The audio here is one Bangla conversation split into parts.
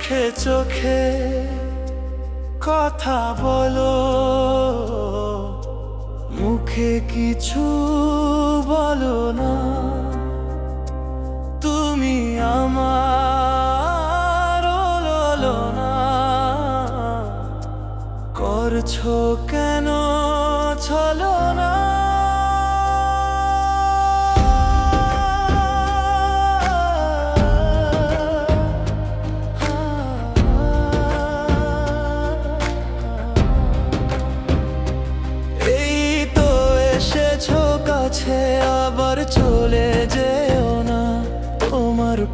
চোখে চোখে কথা বলো। মুখে কিছু বলো না। তুমি আমার না। করছ কেন? চলো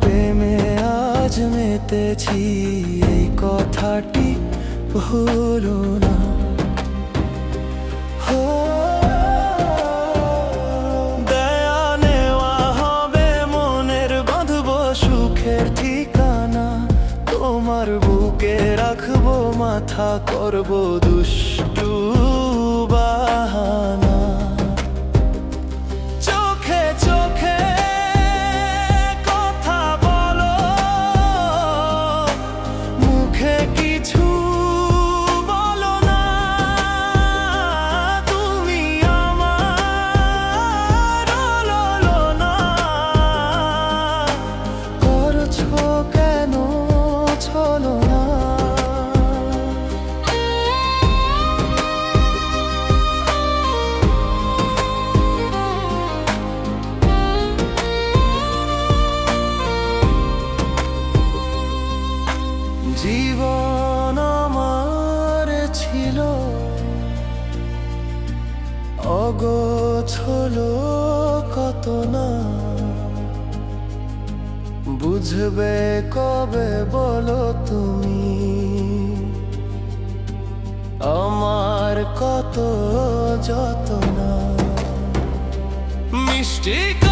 প্রেমে আজ মেতেছি, এই কথাটি ভুলো না। দয়া নেওয়া হবে মনের সুখের ঠিকানা। তোমার বুকে রাখব, মাথা করব দুষ্টু বাহানা। না। বুঝবে কবে বলো তুমি? আমার কত যত না। মিষ্টি